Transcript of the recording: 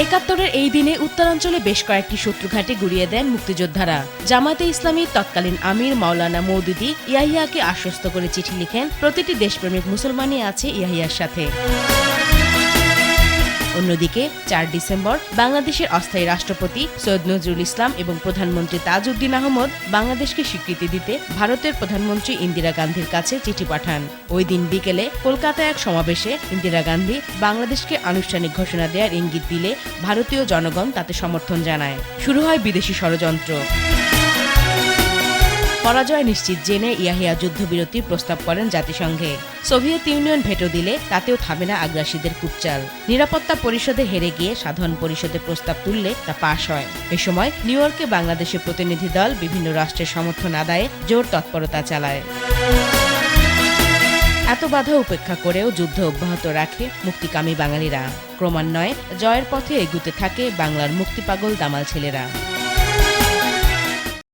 একাত্তরের এই দিনে উত্তরাঞ্চলে বেশ কয়েকটি শত্রুঘাটে গুড়িয়ে দেন মুক্তিযোদ্ধারা। জামাতে ইসলামী তৎকালীন আমির মাওলানা মৌদুদি ইয়াহিয়াকে আশ্বস্ত করে চিঠি লিখেন, প্রতিটি দেশপ্রেমিক মুসলমানই আছে ইয়াহিয়ার সাথে। অন্যদিকে চার ডিসেম্বর বাংলাদেশের অস্থায়ী রাষ্ট্রপতি সৈয়দ নজরুল ইসলাম এবং প্রধানমন্ত্রী তাজউদ্দিন আহমদ বাংলাদেশকে স্বীকৃতি দিতে ভারতের প্রধানমন্ত্রী ইন্দিরা গান্ধীর কাছে চিঠি পাঠান। ওই দিন বিকেলে কলকাতায় এক সমাবেশে ইন্দিরা গান্ধী বাংলাদেশকে আনুষ্ঠানিক ঘোষণা দেওয়ার ইঙ্গিত দিলে ভারতীয় জনগণ তাতে সমর্থন জানায়। শুরু হয় বিদেশি ষড়যন্ত্র। পরাজয় নিশ্চিত জেনে ইয়াহিয়া যুদ্ধবিরতির প্রস্তাব করেন জাতিসংঘে। সোভিয়েত ইউনিয়ন ভেটো দিলে তাতেও থামে না আগ্রাসীদের কুপচাল নিরাপত্তা পরিষদে হেরে গিয়ে সাধারণ পরিষদে প্রস্তাব তুললে তা পাশ হয়। এ সময় নিউ ইয়র্কে বাংলাদেশের প্রতিনিধি দল বিভিন্ন রাষ্ট্রের সমর্থন আদায়ে জোর তৎপরতা চালায়। এত বাধা উপেক্ষা করেও যুদ্ধ অব্যাহত রাখে মুক্তিকামী বাঙালিরা। ক্রমান্বয়ে জয়ের পথে এগুতে থাকে বাংলার মুক্তিপাগল দামাল ছেলেরা।